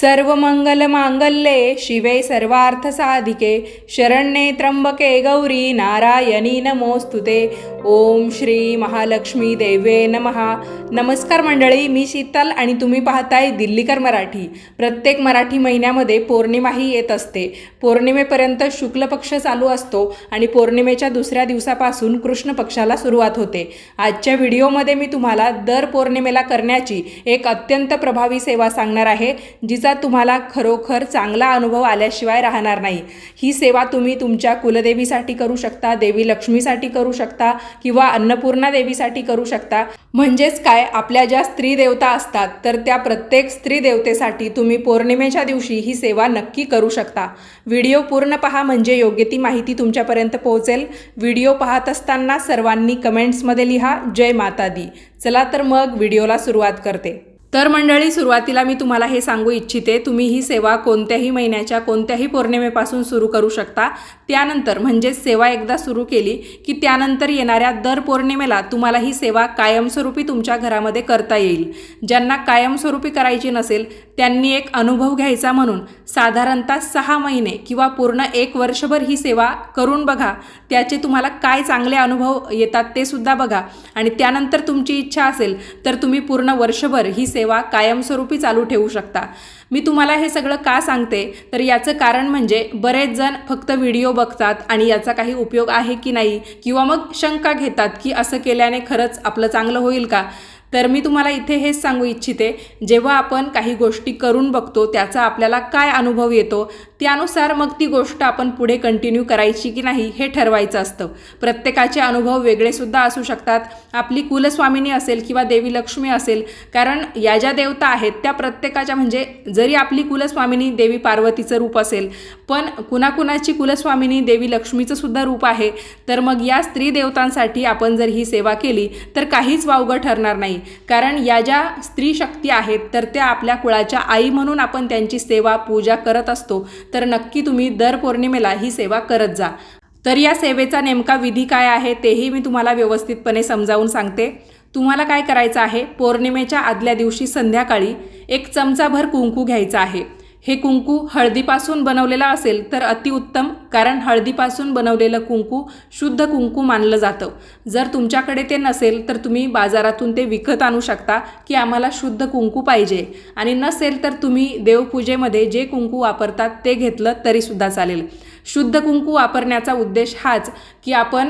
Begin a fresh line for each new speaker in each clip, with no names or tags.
सर्व मंगल मांगल्ये शिवे सर्वार्थ साधिके शरण्ये त्र्यंबके गौरी नारायणी नमोस्तुते ओम श्री महालक्ष्मी देवे नमहा नमस्कार मंडळी मी शीतल आणि तुम्ही पाहताय दिल्लीकर मराठी. प्रत्येक मराठी महिन्यामध्ये पौर्णिमाही येत असते. पौर्णिमेपर्यंत शुक्ल पक्ष चालू असतो आणि पौर्णिमेच्या दुसऱ्या दिवसापासून कृष्ण पक्षाला सुरुवात होते. आजच्या व्हिडिओमध्ये मी तुम्हाला दर पौर्णिमेला करण्याची एक अत्यंत प्रभावी सेवा सांगणार आहे जिचा तुम्हाला खरोखर चांगला अनुभव आल्याशिवाय राहणार नाही. ही सेवा तुम्ही तुमच्या कुलदेवीसाठी करू शकता देवी लक्ष्मीसाठी करू शकता किंवा अन्नपूर्णा देवीसाठी करू शकता. म्हणजेच काय? आपल्या ज्या स्त्री देवता असतात तर त्या प्रत्येक स्त्री देवतेसाठी तुम्ही पौर्णिमेच्या दिवशी ही सेवा नक्की करू शकता. व्हिडिओ पूर्ण पहा म्हणजे योग्य ती माहिती तुमच्यापर्यंत पोहोचेल. व्हिडिओ पाहत असताना सर्वांनी कमेंट्समध्ये लिहा. जय माता दी. चला तर मग व्हिडिओला सुरुवात करते. तर मंडळी सुरुवातीला मी तुम्हाला हे सांगू इच्छिते तुम्ही ही सेवा कोणत्याही महिन्याच्या कोणत्याही पौर्णिमेपासून सुरू करू शकता. त्यानंतर म्हणजेच सेवा एकदा सुरू केली की त्यानंतर येणाऱ्या दर पौर्णिमेला तुम्हाला ही सेवा कायमस्वरूपी तुमच्या घरामध्ये करता येईल. ज्यांना कायमस्वरूपी करायची नसेल त्यांनी एक अनुभव घ्यायचा म्हणून साधारणतः सहा महिने किंवा पूर्ण एक वर्षभर ही सेवा करून बघा. त्याचे तुम्हाला काय चांगले अनुभव येतात ते सुद्धा बघा. आणि त्यानंतर तुमची इच्छा असेल तर तुम्ही पूर्ण वर्षभर ही सेवा कायमस्वरूपी चालू ठेवू शकता. मी तुम्हाला हे सगळं का सांगते? तर याचं कारण म्हणजे बरेच जण फक्त व्हिडिओ बघतात आणि याचा काही उपयोग आहे की नाही? किंवा मग शंका घेतात की असं केल्याने खरंच आपलं चांगलं होईल का? तर मी तुम्हाला इथे हेच सांगू इच्छिते जेव्हा आपण काही गोष्टी करून बघतो त्याचा आपल्याला काय अनुभव येतो त्यानुसार मग ती गोष्ट आपण पुढे कंटिन्यू करायची की नाही हे ठरवायचं असतं. प्रत्येकाचे अनुभव वेगळेसुद्धा असू शकतात. आपली कुलस्वामिनी असेल किंवा देवी लक्ष्मी असेल कारण या ज्या देवता आहेत त्या प्रत्येकाच्या म्हणजे जरी आपली कुलस्वामिनी देवी पार्वतीचं रूप असेल पण कुणाकुणाची कुलस्वामिनी देवी लक्ष्मीचं सुद्धा रूप आहे तर मग या स्त्री देवतांसाठी आपण जर ही सेवा केली तर काहीच वावगं ठरणार नाही. कारण या ज्या स्त्री शक्ती आहेत तर त्या आपल्या कुळाच्या आई म्हणून आपण त्यांची सेवा पूजा करत असतो. तर नक्की तुम्ही दर पौर्णिमेला ही सेवा करत जा. तर या सेवेचा नेमका विधी काय आहे तेही मी तुम्हाला व्यवस्थितपणे समजावून सांगते. तुम्हाला काय करायचं आहे पौर्णिमेच्या आदल्या दिवशी संध्याकाळी एक चमचाभर कुंकू घ्यायचा आहे. हे कुंकू हळदीपासून बनवलेलं असेल तर अतिउत्तम कारण हळदीपासून बनवलेलं कुंकू शुद्ध कुंकू मानलं जातं. जर तुमच्याकडे ते नसेल तर तुम्ही बाजारातून ते विकत आणू शकता की आम्हाला शुद्ध कुंकू पाहिजे. आणि नसेल तर तुम्ही देवपूजेमध्ये जे कुंकू वापरतात ते घेतलं तरीसुद्धा चालेल. शुद्ध कुंकू वापरण्याचा उद्देश हाच की आपण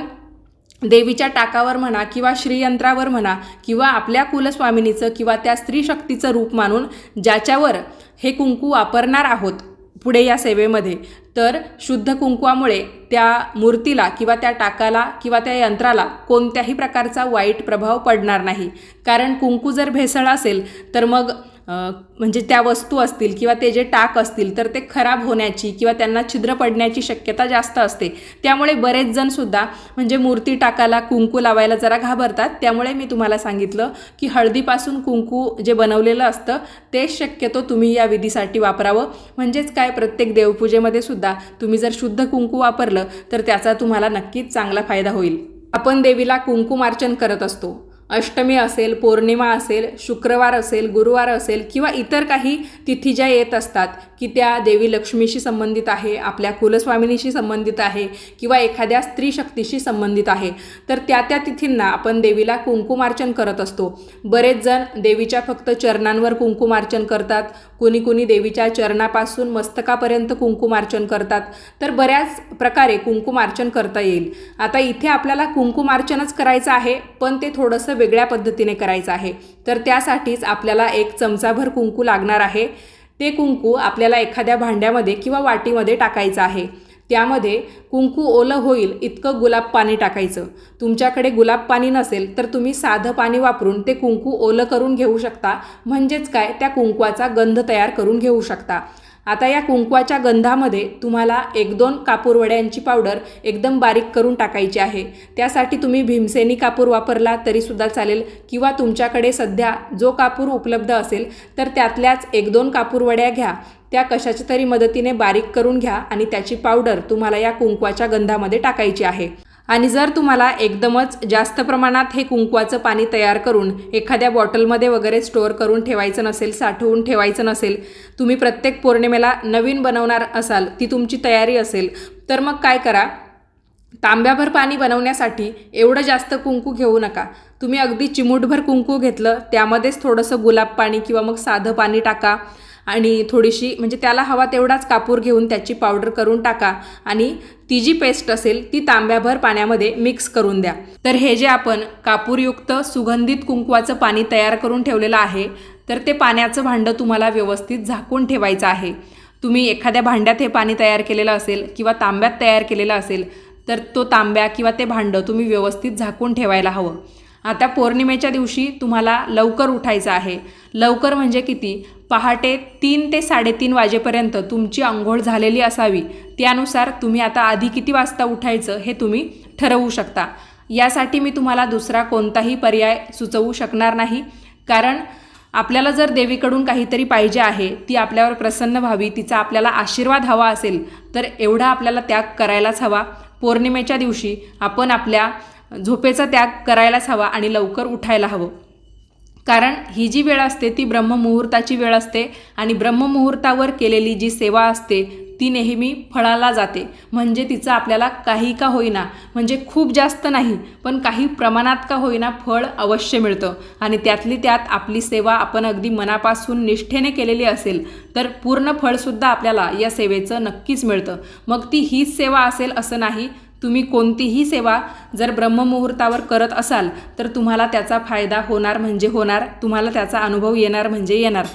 देवीच्या टाकावर म्हणा किंवा श्रीयंत्रावर म्हणा किंवा आपल्या कुलस्वामिनीचं किंवा त्या स्त्री शक्तीचं रूप मानून ज्याच्यावर हे कुंकू वापरणार आहोत पुढे या सेवेमध्ये तर शुद्ध कुंकवामुळे त्या मूर्तीला किंवा त्या टाकाला किंवा त्या यंत्राला कोणत्याही प्रकारचा वाईट प्रभाव पडणार नाही. कारण कुंकू जर भेसळ असेल तर मग म्हणजे त्या वस्तू असतील किंवा ते जे टाक असतील तर ते खराब होण्याची किंवा त्यांना छिद्र पडण्याची शक्यता जास्त असते. त्यामुळे बरेच जणसुद्धा म्हणजे मूर्ती टाकाला कुंकू लावायला जरा घाबरतात. त्यामुळे मी तुम्हाला सांगितलं की हळदीपासून कुंकू जे बनवलेलं असतं ते शक्यतो तुम्ही या विधीसाठी वापरावं. म्हणजेच काय प्रत्येक देवपूजेमध्ये सुद्धा तुम्ही जर शुद्ध कुंकू वापरलं तर त्याचा तुम्हाला नक्कीच चांगला फायदा होईल. आपण देवीला कुंकुमार्चन करत असतो. अष्टमी असेल पौर्णिमा असेल शुक्रवार असेल गुरुवार असेल किंवा इतर काही तिथी ज्या येत असतात की त्या देवी लक्ष्मीशी संबंधित आहे आपल्या कुलस्वामिनीशी संबंधित आहे किंवा एखाद्या स्त्री शक्तीशी संबंधित आहे तर त्या त्या तिथींना आपण देवीला कुंकुमार्चन करत असतो. बरेच जण देवीच्या फक्त चरणांवर कुंकुमार्चन करतात. कुणी कुणी देवीच्या चरणापासून मस्तकापर्यंत कुंकुमार्चन करतात. तर बऱ्याच प्रकारे कुंकुमार्चन करता येईल. आता इथे आपल्याला कुंकुमार्चनच करायचं आहे पण ते थोडंसं वेगळ्या पद्धतीने करायचं आहे. तर त्यासाठीच आपल्याला एक चमचाभर कुंकू लागणार आहे. ते कुंकू आपल्याला एखाद्या भांड्यामध्ये किंवा वाटीमध्ये टाकायचं आहे. त्यामध्ये कुंकू ओलं होईल इतकं गुलाब पाणी टाकायचं. तुमच्याकडे गुलाब पाणी नसेल तर तुम्ही साधं पाणी वापरून ते कुंकू ओलं करून घेऊ शकता. म्हणजेच काय? त्या कुंकवाचा गंध तयार करून घेऊ शकता. आता या कुंकवाच्या गंधामध्ये तुम्हाला एक दोन कापूरवड्यांची पावडर एकदम बारीक करून टाकायची आहे. त्यासाठी तुम्ही भीमसेनी कापूर वापरला तरीसुद्धा चालेल किंवा तुमच्याकडे सध्या जो कापूर उपलब्ध असेल तर त्यातल्याच एक दोन कापूरवड्या घ्या. त्या कशाच्या तरी मदतीने बारीक करून घ्या आणि त्याची पावडर तुम्हाला या कुंकवाच्या गंधामध्ये टाकायची आहे. आणि जर तुम्हाला एकदमच जास्त प्रमाणात हे कुंकवाचं पाणी तयार करून एखाद्या बॉटलमध्ये वगैरे स्टोअर करून ठेवायचं नसेल साठवून ठेवायचं नसेल तुम्ही प्रत्येक पौर्णिमेला नवीन बनवणार असाल ती तुमची तयारी असेल तर मग काय करा? तांब्याभर पाणी बनवण्यासाठी एवढं जास्त कुंकू घेऊ नका. तुम्ही अगदी चिमूटभर कुंकू घेतलं त्यामध्येच थोडंसं गुलाब पाणी किंवा मग साधं पाणी टाका. आणि थोडीशी म्हणजे त्याला हवा तेवढाच कापूर घेऊन त्याची पावडर करून टाका आणि ती जी पेस्ट असेल ती तांब्याभर पाण्यामध्ये मिक्स करून द्या. तर हे जे आपण कापूरयुक्त सुगंधित कुंकवाचं पाणी तयार करून ठेवलेलं आहे तर ते पाण्याचं भांडं तुम्हाला व्यवस्थित झाकून ठेवायचं आहे. तुम्ही एखाद्या भांड्यात हे पाणी तयार केलेलं असेल किंवा तांब्यात तयार केलेलं असेल तर तो तांब्या किंवा ते भांडं तुम्ही व्यवस्थित झाकून ठेवायला हवं. आता पौर्णिमेच्या दिवशी तुम्हाला लवकर उठायचं आहे. लवकर म्हणजे किती? पहाटे तीन ते साडेतीन वाजेपर्यंत तुमची आंघोळ झालेली असावी. त्यानुसार तुम्ही आता आधी किती वाजता उठायचं हे तुम्ही ठरवू शकता. यासाठी मी तुम्हाला दुसरा कोणताही पर्याय सुचवू शकणार नाही. कारण आपल्याला जर देवीकडून काहीतरी पाहिजे आहे ती आपल्यावर प्रसन्न व्हावी तिचा आपल्याला आशीर्वाद हवा असेल तर एवढा आपल्याला त्याग करायलाच हवा. पौर्णिमेच्या दिवशी आपण आपल्या झोपेचा त्याग करायलाच हवा आणि लवकर उठायला हवं. कारण ही जी वेळ असते ती ब्रह्ममुहूर्ताची वेळ असते आणि ब्रह्ममुहूर्तावर केलेली जी सेवा असते ती नेहमी फळाला जाते. म्हणजे तिचं आपल्याला काही का होईना म्हणजे खूप जास्त नाही पण काही प्रमाणात का होईना फळ अवश्य मिळतं. आणि त्यातली त्यात आपली सेवा आपण अगदी मनापासून निष्ठेने केलेली असेल तर पूर्ण फळसुद्धा आपल्याला या सेवेचं नक्कीच मिळतं. मग ती हीच सेवा असेल असं नाही तुम्ही कोणतीही सेवा जर ब्रह्ममुहूर्तावर करत असाल तर तुम्हाला त्याचा फायदा होणार म्हणजे होणार तुम्हाला त्याचा अनुभव येणार म्हणजे येणार.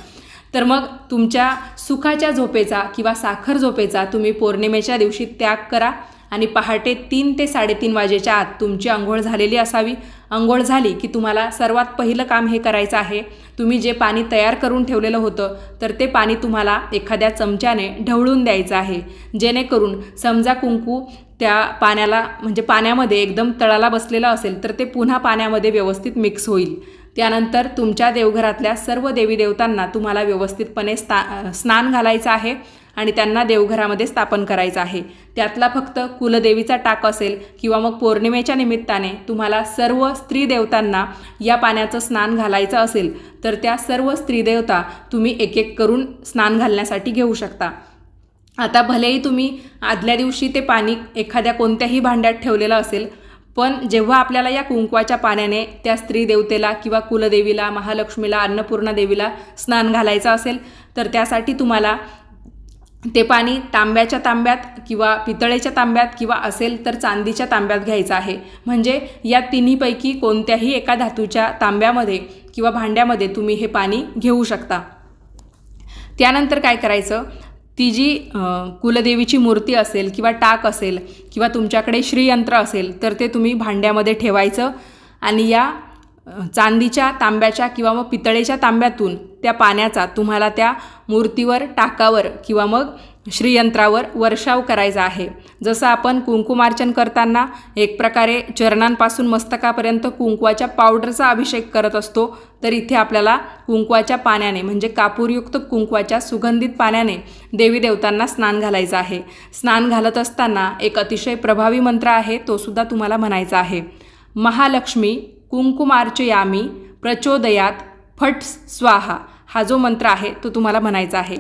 तर मग तुमच्या सुखाच्या झोपेचा किंवा साखर झोपेचा तुम्ही पौर्णिमेच्या दिवशी त्याग करा आणि पहाटे तीन ते साडेतीन वाजेच्या आत तुमची आंघोळ झालेली असावी. अंघोळ झाली की तुम्हाला सर्वात पहिलं काम हे करायचं आहे. तुम्ही जे पाणी तयार करून ठेवलेलं होतं तर ते पाणी तुम्हाला एखाद्या चमच्याने ढवळून द्यायचं आहे. जेणेकरून समजा कुंकू त्या पाण्याला म्हणजे पाण्यामध्ये एकदम तळाला बसलेलं असेल तर ते पुन्हा पाण्यामध्ये व्यवस्थित मिक्स होईल. त्यानंतर तुमच्या देवघरातल्या सर्व देवी देवतांना तुम्हाला व्यवस्थितपणे स्ना स्नान घालायचं आहे. आणि त्यांना देवघरामध्ये स्थापन करायचं आहे. त्यातला फक्त कुलदेवीचा टाक असेल किंवा मग पौर्णिमेच्या निमित्ताने तुम्हाला सर्व स्त्री देवतांना या पाण्याचं स्नान घालायचं असेल तर त्या सर्व स्त्री देवता तुम्ही एक एक करून स्नान घालण्यासाठी घेऊ शकता. आता भलेही तुम्ही आदल्या दिवशी ते पाणी एखाद्या कोणत्याही भांड्यात ठेवलेलं असेल पण जेव्हा आपल्याला या कुंकवाच्या पाण्याने त्या स्त्री देवतेला किंवा कुलदेवीला महालक्ष्मीला अन्नपूर्णा देवीला स्नान घालायचं असेल तर त्यासाठी तुम्हाला ते पाणी तांब्याच्या तांब्यात किंवा पितळेच्या तांब्यात किंवा असेल तर चांदीच्या तांब्यात घ्यायचं आहे. म्हणजे या तिन्हीपैकी कोणत्याही एका धातूच्या तांब्यामध्ये किंवा भांड्यामध्ये तुम्ही हे पाणी घेऊ शकता. त्यानंतर काय करायचं? ती जी कुलदेवीची मूर्ती असेल किंवा टाक असेल किंवा तुमच्याकडे श्रीयंत्र असेल तर ते तुम्ही भांड्यामध्ये ठेवायचं आणि या चांदीच्या तांब्याच्या किंवा मग पितळेच्या तांब्यातून त्या पाण्याचा तुम्हाला त्या मूर्तीवर टाकावर किंवा मग श्रीयंत्रावर वर्षाव करायचा आहे. जसं आपण कुंकुमार्चन करताना एक प्रकारे चरणांपासून मस्तकापर्यंत कुंकवाच्या पावडरचा अभिषेक करत असतो तर इथे आपल्याला कुंकवाच्या पाण्याने म्हणजे कापूरयुक्त कुंकवाच्या सुगंधित पाण्याने देवी देवतांना स्नान घालायचं आहे. स्नान घालत असताना एक अतिशय प्रभावी मंत्र आहे तो सुद्धा तुम्हाला म्हणायचा आहे. महालक्ष्मी कुंकुमार्चयामी प्रचोदयात फट स्वाहा हा जो मंत्र आहे तो तुम्हाला म्हणायचा आहे.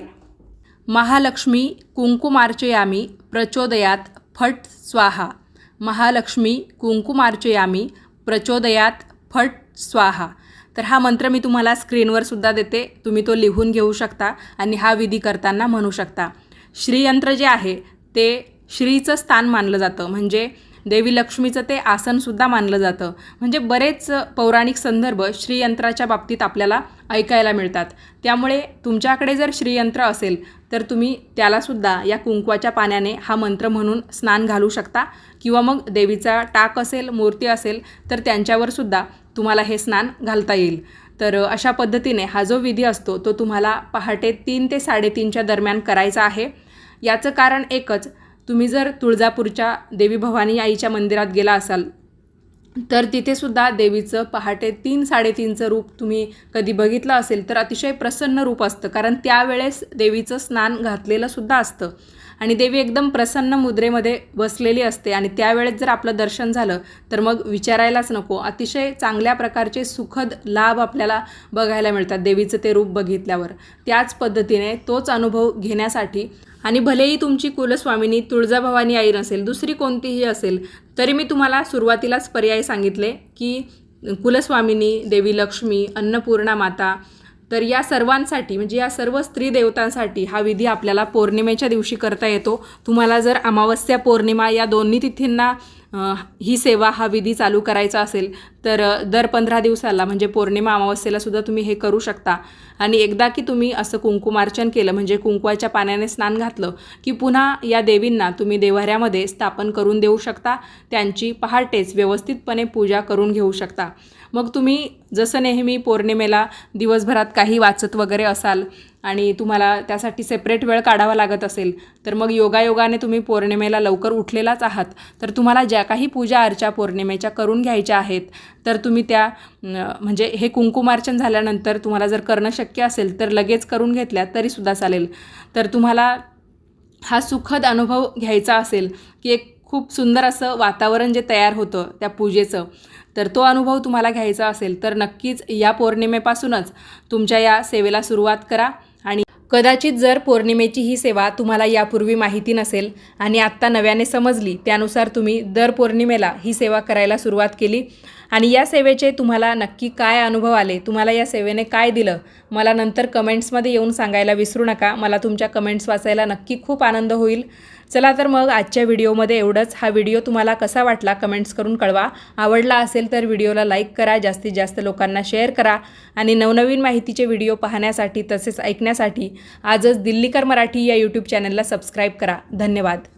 महालक्ष्मी कुंकुमार्चयामी प्रचोदयात फट स्वाहा. महालक्ष्मी कुंकुमार्चयामी प्रचोदयात फट स्वाहा. तर हा मंत्र मी तुम्हाला स्क्रीनवर सुद्धा देते. तुम्ही तो लिहून घेऊ शकता आणि हा विधी करताना म्हणू शकता. श्रीयंत्र जे आहे ते श्रीचं स्थान मानलं जातं. म्हणजे देवी लक्ष्मीचं ते आसनसुद्धा मानलं जातं. म्हणजे बरेच पौराणिक संदर्भ श्रीयंत्राच्या बाबतीत आपल्याला ऐकायला मिळतात. त्यामुळे तुमच्याकडे जर श्रीयंत्र असेल तर तुम्ही त्यालासुद्धा या कुंकवाच्या पाण्याने हा मंत्र म्हणून स्नान घालू शकता. किंवा मग देवीचा टाक असेल मूर्ती असेल तर त्यांच्यावरसुद्धा तुम्हाला हे स्नान घालता येईल. तर अशा पद्धतीने हा जो विधी असतो तो तुम्हाला पहाटे तीन ते साडेतीनच्या दरम्यान करायचा आहे. याचं कारण एकच तुम्ही जर तुळजापूरच्या देवी भवानी आईच्या मंदिरात गेला असाल तर तिथेसुद्धा देवीचं पहाटे तीन साडेतीनचं रूप तुम्ही कधी बघितलं असेल तर अतिशय प्रसन्न रूप असतं. कारण त्यावेळेस देवीचं स्नान घातलेलंसुद्धा असतं. आणि देवी एकदम प्रसन्न मुद्रेमध्ये बसलेली असते. आणि त्यावेळेस जर आपलं दर्शन झालं तर मग विचारायलाच नको. अतिशय चांगल्या प्रकारचे सुखद लाभ आपल्याला बघायला मिळतात देवीचं ते रूप बघितल्यावर. त्याच पद्धतीने तोच अनुभव घेण्यासाठी आणि भलेही तुमची कुलस्वामिनी तुळजाभवानी आई नसेल दुसरी कोणतीही असेल तरी मी तुम्हाला सुरुवातीलाच पर्याय सांगितले की कुलस्वामिनी देवी लक्ष्मी अन्नपूर्णा माता तर या सर्वांसाठी म्हणजे या सर्व स्त्री देवतांसाठी हा विधी आपल्याला पौर्णिमेच्या दिवशी करता येतो. तुम्हाला जर अमावस्या पौर्णिमा या दोन्ही तिथींना ही सेवा हा विधी चालू करायचा असेल तर दर पंधरा दिवसाला म्हणजे पौर्णिमा अमावस्येला सुद्धा तुम्ही हे करू शकता. आणि एकदा की तुम्ही असं कुंकुमार्चन केलं म्हणजे कुंकुवाच्या पाण्याने स्नान घातलं की पुन्हा या देवींना तुम्ही देवाऱ्यामध्ये स्थापन करून देऊ शकता. त्यांची पहाटेच व्यवस्थितपणे पूजा करून घेऊ शकता. मग तुम्ही जसं नेहमी पौर्णिमेला दिवसभरात काही वाचत वगैरे असाल आणि तुम्हाला त्यासाठी सेपरेट वेळ काढावा लागत असेल तर मग योगायोगाने तुम्ही पौर्णिमेला लवकर उठलेलाच आहात. तर तुम्हाला ज्या काही पूजा अर्चा पौर्णिमेच्या करून घ्यायच्या आहेत तर तुम्ही त्या म्हणजे हे कुंकुमार्चन झाल्यानंतर तुम्हाला जर करणं शक्य असेल तर लगेच करून घेतल्या तरीसुद्धा चालेल. तर तुम्हाला हा सुखद अनुभव घ्यायचा असेल की एक खूप सुंदर असं वातावरण जे तयार होतं त्या पूजेचं तर तो अनुभव तुम्हाला घ्यायचा असेल तर नक्कीच या पौर्णिमेपासूनच तुमच्या या सेवेला सुरुवात करा. आणि कदाचित जर पौर्णिमेची ही सेवा तुम्हाला यापूर्वी माहिती नसेल आणि आत्ता नव्याने समजली त्यानुसार तुम्ही दर पौर्णिमेला ही सेवा करायला सुरुवात केली. आणि या सेवेचे तुम्हाला नक्की काय अनुभव आले? तुम्हाला या सेवेने काय दिलं? मला नंतर कमेंट्समध्ये येऊन सांगायला विसरू नका. मला तुमच्या कमेंट्स वाचायला नक्की खूप आनंद होईल. चला तर मग आजच्या व्हिडिओमध्ये एवढंच. हा व्हिडिओ तुम्हाला कसा वाटला कमेंट्स करून कळवा. आवडला असेल तर व्हिडिओला लाईक करा. जास्तीत जास्त लोकांना शेअर करा. आणि नवनवीन माहितीचे व्हिडिओ पाहण्यासाठी तसेच ऐकण्यासाठी आजच दिल्लीकर मराठी या यूट्यूब चॅनलला सबस्क्राईब करा. धन्यवाद.